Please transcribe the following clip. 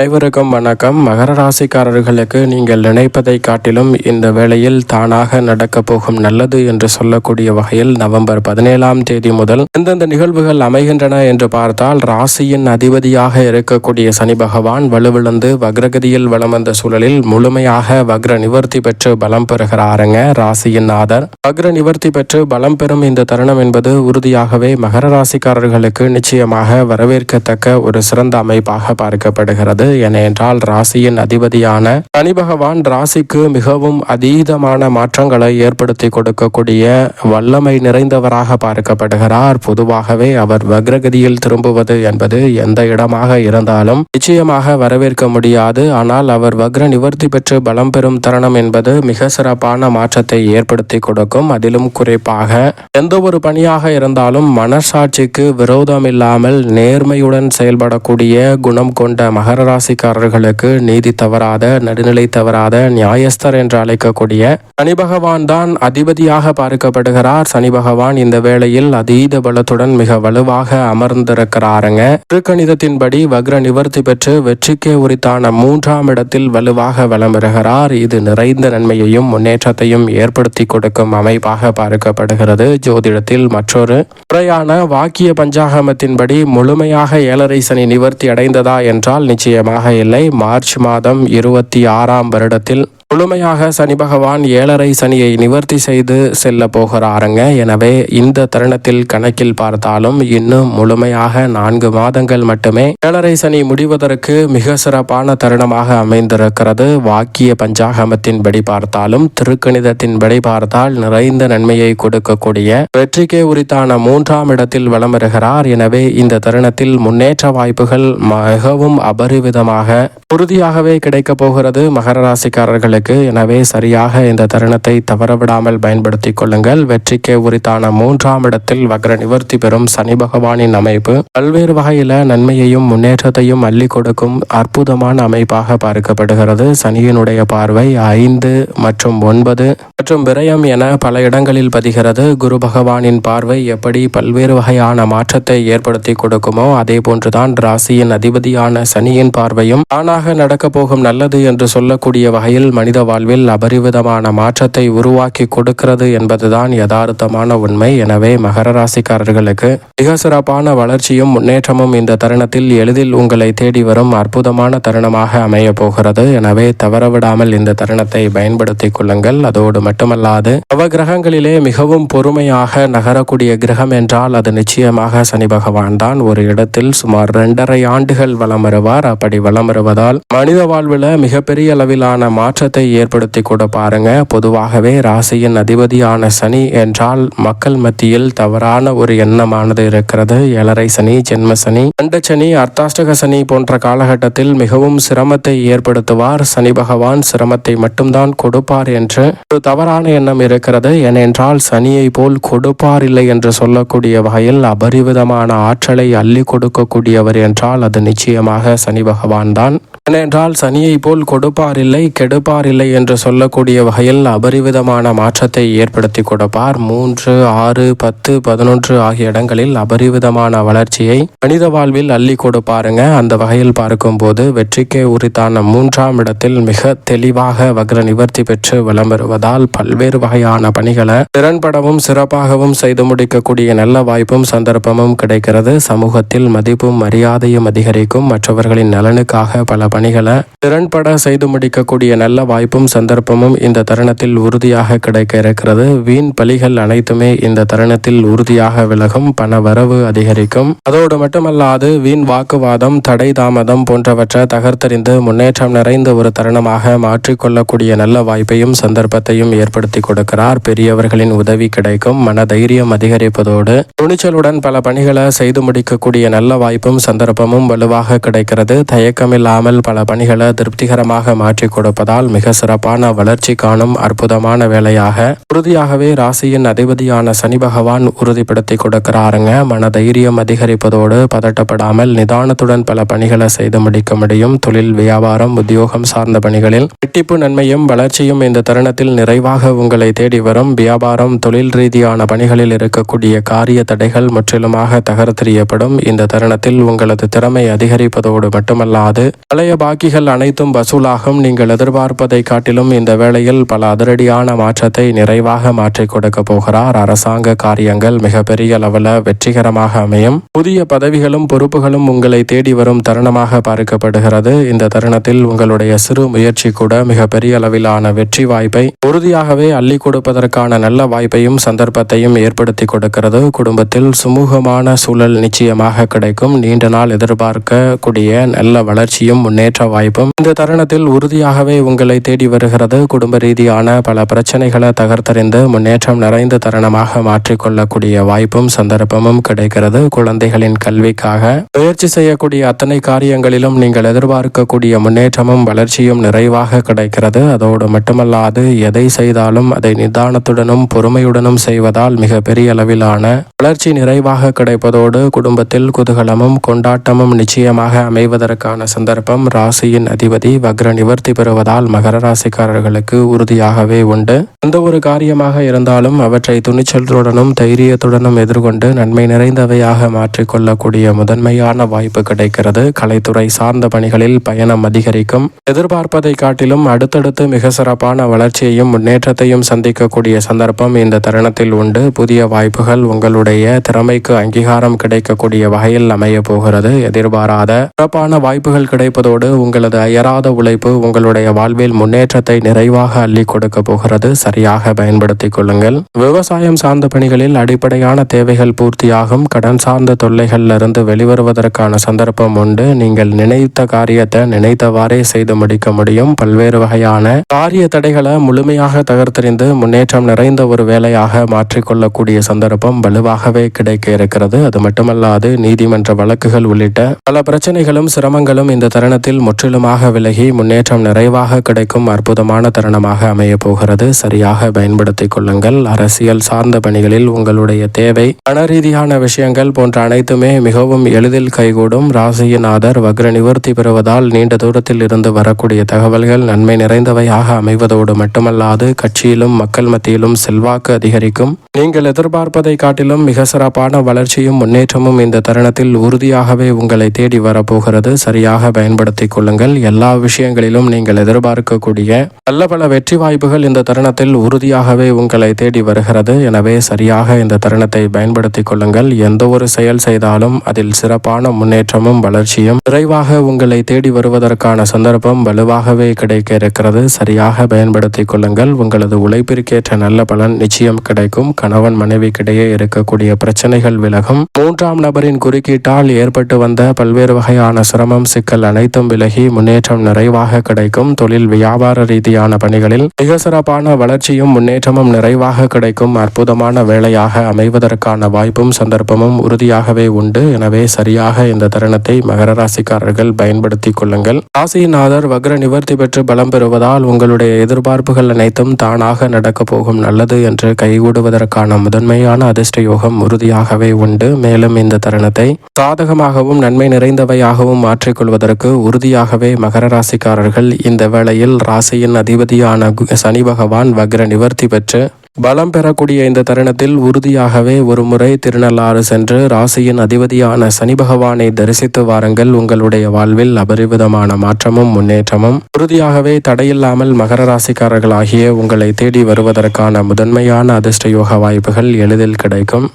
அனைவருக்கும் வணக்கம். மகர ராசிக்காரர்களுக்கு நீங்கள் நினைப்பதை காட்டிலும் இந்த வேளையில் தானாக நடக்கப் போகும் நல்லது என்று சொல்லக்கூடிய வகையில் நவம்பர் பதினேழாம் தேதி முதல் எந்தெந்த நிகழ்வுகள் அமைகின்றன என்று பார்த்தால் ராசியின் அதிபதியாக இருக்கக்கூடிய சனி பகவான் வலுவிழந்து வக்ரகதியில் வலம் வந்த சூழலில் முழுமையாக வக்ர நிவர்த்தி பெற்று பலம் பெறுகிறாருங்க. ராசியின் ஆதர். வக்ர நிவர்த்தி பெற்று பலம் பெறும் இந்த தருணம் என்பது உறுதியாகவே மகர ராசிக்காரர்களுக்கு நிச்சயமாக வரவேற்கத்தக்க ஒரு சிறந்த அமைப்பாக பார்க்கப்படுகிறது. ஏனென்றால் ராசியின் அதிபதியான சனி பகவான் ராசிக்கு மிகவும் அதீதமான மாற்றங்களை ஏற்படுத்தி கொடுக்கக்கூடிய வல்லமை நிறைந்தவராக பார்க்கப்படுகிறார். பொதுவாகவே அவர் வக்ரகதியில் திரும்புவது என்பது எந்த இடமாக இருந்தாலும் நிச்சயமாக வரவேற்க முடியாது. ஆனால் அவர் வக்ர நிவர்த்தி பெற்று பலம் பெறும் தருணம் என்பது மிக சிறப்பான மாற்றத்தை ஏற்படுத்தி கொடுக்கும். அதிலும் குறிப்பாக எந்த ஒரு பணியாக இருந்தாலும் மனசாட்சிக்கு விரோதம் இல்லாமல் நேர்மையுடன் செயல்படக்கூடிய குணம் கொண்ட மகர ராசிக்காரர்களுக்கு நீதி தவறாத நடுநிலை தவறாத நியாயஸ்தர் என்று அழைக்கக்கூடிய சனி பகவான் தான் அதிபதியாக பார்க்கப்படுகிறார். சனி பகவான் இந்த வேளையில் அதீத பலத்துடன் மிக வலுவாக அமர்ந்திருக்கிறாருங்க. திருக்கணிதத்தின்படி வக்ர நிவர்த்தி பெற்று வெற்றிக்கே உரித்தான மூன்றாம் இடத்தில் வலுவாக வலம் வருகிறார். இது நிறைந்த நன்மையையும் முன்னேற்றத்தையும் ஏற்படுத்தி கொடுக்கும் அமைப்பாக பார்க்கப்படுகிறது. ஜோதிடத்தில் மற்றொரு முறையான வாக்கிய பஞ்சாகமத்தின்படி முழுமையாக ஏழரை சனி நிவர்த்தி அடைந்ததா என்றால் நிச்சயமாக இல்லை. மார்ச் மாதம் இருபத்தி ஆறாம் வருடத்தில் முழுமையாக சனி பகவான் ஏழரை சனியை நிவர்த்தி செய்து செல்ல போகிறாருங்க. எனவே இந்த தருணத்தில் கணக்கில் பார்த்தாலும் இன்னும் முழுமையாக நான்கு மாதங்கள் மட்டுமே ஏழரை சனி முடிவதற்கு மிக சிறப்பான தருணமாக அமைந்திருக்கிறது. வாக்கிய பஞ்சாகமத்தின் படி பார்த்தாலும் திருக்கணிதத்தின்படி பார்த்தால் நிறைந்த நன்மையை கொடுக்கக்கூடிய வெற்றிக்கே உரித்தான மூன்றாம் இடத்தில் வலம் வருகிறார். எனவே இந்த தருணத்தில் முன்னேற்ற வாய்ப்புகள் மிகவும் அபரிவிதமாக உறுதியாகவே கிடைக்கப் போகிறது. மகர ராசிக்காரர்களுக்கு எனவே சரியாக இந்த தருணத்தை தவறவிடாமல் பயன்படுத்திக் கொள்ளுங்கள். வெற்றிக்கே உரித்தான மூன்றாம் இடத்தில் வக்ர நிவர்த்தி பெறும் சனி பகவானின் அமைப்பு. பல்வேறு வகையில நன்மையையும் முன்னேற்றத்தையும் அள்ளி கொடுக்கும் அற்புதமான அமைப்பாக பார்க்கப்படுகிறது. சனியினுடைய பார்வை ஐந்து மற்றும் ஒன்பது மற்றும் விரயம் என பல இடங்களில் பதிகிறது. குரு பகவானின் பார்வை எப்படி பல்வேறு வகையான மாற்றத்தை ஏற்படுத்தி கொடுக்குமோ அதே போன்றுதான் ராசியின் அதிபதியான சனியின் பார்வையும் தானாக நடக்கப் போகும் நல்லது என்று சொல்லக்கூடிய வகையில் மனித வாழ்வில் அபரிவிதமான மாற்றத்தை உருவாக்கி கொடுக்கிறது என்பதுதான் யதார்த்தமான உண்மை. எனவே மகர ராசிக்காரர்களுக்கு மிக சிறப்பான வளர்ச்சியும் முன்னேற்றமும் இந்த தருணத்தில் எளிதில் உங்களை தேடி வரும் அற்புதமான தருணமாக அமைய போகிறது. எனவே தவறவிடாமல் இந்த தருணத்தை பயன்படுத்திக் கொள்ளுங்கள். அதோடு மட்டுமல்லாது நவகிரகங்களிலே மிகவும் பொறுமையாக நகரக்கூடிய கிரகம் என்றால் அது நிச்சயமாக சனி பகவான் தான். ஒரு இடத்தில் சுமார் இரண்டரை ஆண்டுகள் வலம் வருவார். அப்படி வலம் வருவதால் மனித வாழ்வில் மிகப்பெரிய அளவிலான மாற்றத்தை ஏற்படுத்தி கூட பாருங்க. பொதுவாகவே ராசியின் அதிபதியான சனி என்றால் மக்கள் மத்தியில் தவறான ஒரு எண்ணமானது இருக்கிறது. ஏழரை சனி ஜென்ம சனி அண்ட சனி அர்த்தாஷ்டக சனி போன்ற காலகட்டத்தில் மிகவும் சிரமத்தை ஏற்படுத்துவார். சனி பகவான் சிரமத்தை மட்டும்தான் கொடுப்பார் என்று ஒரு தவறான எண்ணம் இருக்கிறது. ஏனென்றால் சனியை போல் கொடுப்பார் இல்லை என்று சொல்லக்கூடிய வகையில் அபரிவிதமான ஆற்றலை அள்ளி கொடுக்கக்கூடியவர் என்றால் அது நிச்சயமாக சனி பகவான் தான். ஏனென்றால் சனியை போல் கொடுப்பார் இல்லை கெடுப்பார் இல்லை என்று சொல்லக்கூடிய வகையில் அபரிவிதமான மாற்றத்தை ஏற்படுத்தி கொடுப்பார். மூன்று ஆறு பத்து பதினொன்று ஆகிய இடங்களில் அபரிவிதமான வளர்ச்சியை மனித வாழ்வில் அள்ளி கொடுப்பாருங்க. அந்த வகையில் பார்க்கும்போது வெற்றிக்கே உரித்தான மூன்றாம் இடத்தில் மிக தெளிவாக வக்ர நிவர்த்தி பெற்று வலம் வருவதால் பல்வேறு வகையான பணிகளை திறன்படவும் சிறப்பாகவும் செய்து முடிக்கக்கூடிய நல்ல வாய்ப்பும் சந்தர்ப்பமும் கிடைக்கிறது. சமூகத்தில் மதிப்பும் மரியாதையும் அதிகரிக்கும். மற்றவர்களின் நலனுக்காக பல பணிகளை திறன்பட செய்து முடிக்கக்கூடிய நல்ல வாய்ப்பும் சந்தர்ப்பமும் இந்த தருணத்தில் உறுதியாக கிடைக்க இருக்கிறது. வீண் பலிகள் அனைத்துமே இந்த தருணத்தில் உறுதியாக விலகும் பண வரவு அதிகரிக்கும். அதோடு மட்டுமல்லாது வீண் வாக்குவாதம் தடை தாமதம் போன்றவற்றை தகர்த்தறிந்து முன்னேற்றம் நிறைந்த ஒரு தருணமாக மாற்றிக்கொள்ளக்கூடிய நல்ல வாய்ப்பையும் சந்தர்ப்பத்தையும் ஏற்படுத்தி கொடுக்கிறார். பெரியவர்களின் உதவி கிடைக்கும் மன தைரியம் அதிகரிப்பதோடு துணிச்சலுடன் பல பணிகளை செய்து முடிக்கக்கூடிய நல்ல வாய்ப்பும் சந்தர்ப்பமும் வலுவாக கிடைக்கிறது. தயக்கமில்லாமல் பல பணிகளை திருப்திகரமாக மாற்றிக் கொடுப்பதால் மிக மிக சிறப்பான வளர்ச்சி காணும் அற்புதமான வேலையாக உறுதியாகவே ராசியின் அதிபதியான சனி பகவான் உறுதிப்படுத்தி கொடுக்கிறாருங்க. மன தைரியம் அதிகரிப்பதோடு பதட்டப்படாமல் நிதானத்துடன் பல பணிகளை செய்து முடிக்க முடியும். தொழில் வியாபாரம் உத்தியோகம் சார்ந்த பணிகளில் வெட்டிப்பு நன்மையும் வளர்ச்சியும் இந்த தருணத்தில் நிறைவாக உங்களை தேடி வரும். வியாபாரம் தொழில் ரீதியான பணிகளில் இருக்கக்கூடிய காரிய தடைகள் முற்றிலுமாக தகர்த்தெறியப்படும். இந்த தருணத்தில் உங்களது திறமை அதிகரிப்பதோடு மட்டுமல்லாது பழைய பாக்கிகள் அனைத்தும் வசூலாகும். நீங்கள் எதிர்பார்ப்பதை காட்டிலும் இந்த வேளையில் பல அதிரடியான மாற்றத்தை நிறைவாக மாற்றி கொடுக்க போகிறார். அரசாங்க காரியங்கள் மிகப்பெரிய அளவில் வெற்றிகரமாக அமையும். புதிய பதவிகளும் பொறுப்புகளும் உங்களை தேடி வரும் தருணமாக பார்க்கப்படுகிறது. இந்த தருணத்தில் உங்களுடைய சிறு முயற்சி கூட மிகப்பெரிய அளவிலான வெற்றி வாய்ப்பை உறுதியாகவே அள்ளி கொடுப்பதற்கான நல்ல வாய்ப்பையும் சந்தர்ப்பத்தையும் ஏற்படுத்தி கொடுக்கிறது. குடும்பத்தில் சுமூகமான சூழல் நிச்சயமாக கிடைக்கும். நீண்ட நாள் எதிர்பார்க்கக்கூடிய நல்ல வளர்ச்சியும் முன்னேற்ற வாய்ப்பும் இந்த தருணத்தில் உறுதியாகவே உங்களை தேடி வருகிறது. குடும்ப ரீதியான பல பிரச்சனைகளை தகர்த்தறிந்து முன்னேற்றம் நிறைந்த தருணமாக மாற்றிக்கொள்ளக்கூடிய வாய்ப்பும் சந்தர்ப்பமும் கிடைக்கிறது. குழந்தைகளின் கல்விக்காக முயற்சி செய்யக்கூடிய அத்தனை காரியங்களிலும் நீங்கள் எதிர்பார்க்கக்கூடிய முன்னேற்றமும் வளர்ச்சியும் நிறைவாக கிடைக்கிறது. அதோடு மட்டுமல்லாது எதை செய்தாலும் அதை நிதானத்துடனும் பொறுமையுடனும் செய்வதால் மிக பெரிய அளவிலான வளர்ச்சி நிறைவாக கிடைப்பதோடு குடும்பத்தில் குதூகலமும் கொண்டாட்டமும் நிச்சயமாக அமைவதற்கான சந்தர்ப்பம் ராசியின் அதிபதி வக்ர நிவர்த்தி பெறுவதால் மகர ராசிக்காரர்களுக்கு உறுதியாகவே உண்டு. எந்த ஒரு காரியமாக இருந்தாலும் அவற்றை துணிச்சலுடனும் தைரியத்துடனும் எதிர்கொண்டு நன்மை நிறைந்தவையாக மாற்றிக்கொள்ளக்கூடிய முதன்மையான வாய்ப்பு கிடைக்கிறது. கலைத்துறை சார்ந்த பணிகளில் பயணம் அதிகரிக்கும். எதிர்பார்ப்பதை காட்டிலும் அடுத்தடுத்து மிக சிறப்பான வளர்ச்சியையும் முன்னேற்றத்தையும் சந்திக்கக்கூடிய சந்தர்ப்பம் இந்த தருணத்தில் உண்டு. புதிய வாய்ப்புகள் உங்களுடைய திறமைக்கு அங்கீகாரம் கிடைக்கக்கூடிய வகையில் அமைய போகிறது. எதிர்பாராத சிறப்பான வாய்ப்புகள் கிடைப்பதோடு உங்களது அயராத உழைப்பு உங்களுடைய வாழ்வில் முன்னேற்றத்தை நிறைவாக அள்ளி கொடுக்க போகிறது. சரியாக பயன்படுத்திக் கொள்ளுங்கள். விவசாயம் சார்ந்த பணிகளில் அடிப்படையான தேவைகள் பூர்த்தியாகும். கடன் சார்ந்த தொல்லைகளிலிருந்து வெளிவருவதற்கான சந்தர்ப்பம் உண்டு. நீங்கள் நினைத்த காரியத்தை நினைத்தவாறே செய்து முடிக்க முடியும். பல்வேறு வகையான காரிய தடைகளை முழுமையாக தகர்த்தெறிந்து முன்னேற்றம் நிறைந்த ஒரு வேலையாக மாற்றிக்கொள்ளக்கூடிய சந்தர்ப்பம் வலுவாகவே கிடைக்க இருக்கிறது. அது மட்டுமல்லாது நீதிமன்ற வழக்குகள் உள்ளிட்ட பல பிரச்சனைகளும் சிரமங்களும் இந்த தருணத்தில் முற்றிலுமாக விலகி முன்னேற்றம் நிறைவாக கிடைக்கும் அற்புதமான தருணமாக அமைய போகிறது. சரியாக பயன்படுத்திக் கொள்ளுங்கள். அரசியல் சார்ந்த பணிகளில் உங்களுடைய தேவை பண ரீதியான விஷயங்கள் போன்ற அனைத்துமே மிகவும் எளிதில் கைகூடும். ராசியிநாதர் வக்ர நிவர்த்தி பெறுவதால் நீண்ட தூரத்தில் இருந்து வரக்கூடிய தகவல்கள் நன்மை நிறைந்தவையாக அமைவதோடு மட்டுமல்லாது கட்சியிலும் மக்கள் மத்தியிலும் செல்வாக்கு அதிகரிக்கும். நீங்கள் எதிர்பார்ப்பதை காட்டிலும் மிக சிறப்பான வளர்ச்சியும் முன்னேற்றமும் இந்த தருணத்தில் உறுதியாகவே உங்களை தேடி வரப்போகிறது. சரியாக பயன்படுத்திக் கொள்ளுங்கள். எல்லா விஷயங்களிலும் நீங்கள் எதிர்பார்க்க எதிர்பார்க்கக்கூடிய நல்ல பல வெற்றி வாய்ப்புகள் இந்த தருணத்தில் உறுதியாகவே உங்களை தேடி வருகிறது. எனவே சரியாக இந்த தருணத்தை பயன்படுத்திக் கொள்ளுங்கள். எந்த ஒரு செயல் செய்தாலும் அதில் சிறப்பான முன்னேற்றமும் வளர்ச்சியும் விரைவாக உங்களை தேடி வருவதற்கான சந்தர்ப்பம் வலுவாகவே கிடைக்க இருக்கிறது. சரியாக பயன்படுத்திக் கொள்ளுங்கள். உங்களது உழைப்பிற்கேற்ற நல்ல பலன் நிச்சயம் கிடைக்கும். கணவன் மனைவிக்கிடையே இருக்கக்கூடிய பிரச்சனைகள் விலகும். மூன்றாம் நபரின் குறுக்கீட்டால் ஏற்பட்டு வந்த பல்வேறு வகையான சிரமம் சிக்கல் அனைத்தும் விலகி முன்னேற்றம் நிறைவாக கிடைக்கும். தொழில் வியாபார ரீதியான பணிகளில் மிக சிறப்பான வளர்ச்சியும் முன்னேற்றமும் நிறைவாக கிடைக்கும் அற்புதமான வேலையாக அமைவதற்கான வாய்ப்பும் சந்தர்ப்பமும் உறுதியாகவே உண்டு. எனவே சரியாக இந்த தருணத்தை மகர ராசிக்காரர்கள் பயன்படுத்திக் கொள்ளுங்கள். ராசிநாதர் வக்ர நிவர்த்தி பெற்று பலம் பெறுவதால் உங்களுடைய எதிர்பார்ப்புகள் அனைத்தும் தானாக நடக்கப் போகும் நல்லது என்று கைகூடுவதற்கான முதன்மையான அதிர்ஷ்ட யோகம் உறுதியாகவே உண்டு. மேலும் இந்த தருணத்தை சாதகமாகவும் நன்மை நிறைந்தவையாகவும் மாற்றிக்கொள்வதற்கு உறுதியாகவே மகர ராசிக்காரர்கள் இந்த வேளையில் ராசியின் அதிபதியான கு- சனி பகவான் வக்ர நிவர்த்தி பெற்று பலம் பெறக்கூடிய இந்த தருணத்தில் உறுதியாகவே ஒரு முறை திருநள்ளாறு சென்று ராசியின் அதிபதியான சனி பகவானை தரிசித்து வாருங்கள். உங்களுடைய வாழ்வில் அபரிவிதமான மாற்றமும் முன்னேற்றமும் உறுதியாகவே தடையில்லாமல் மகர ராசிக்காரர்களாகிய உங்களை தேடி வருவதற்கான முதன்மையான அதிர்ஷ்ட யோக வாய்ப்புகள் எளிதில் கிடைக்கும்.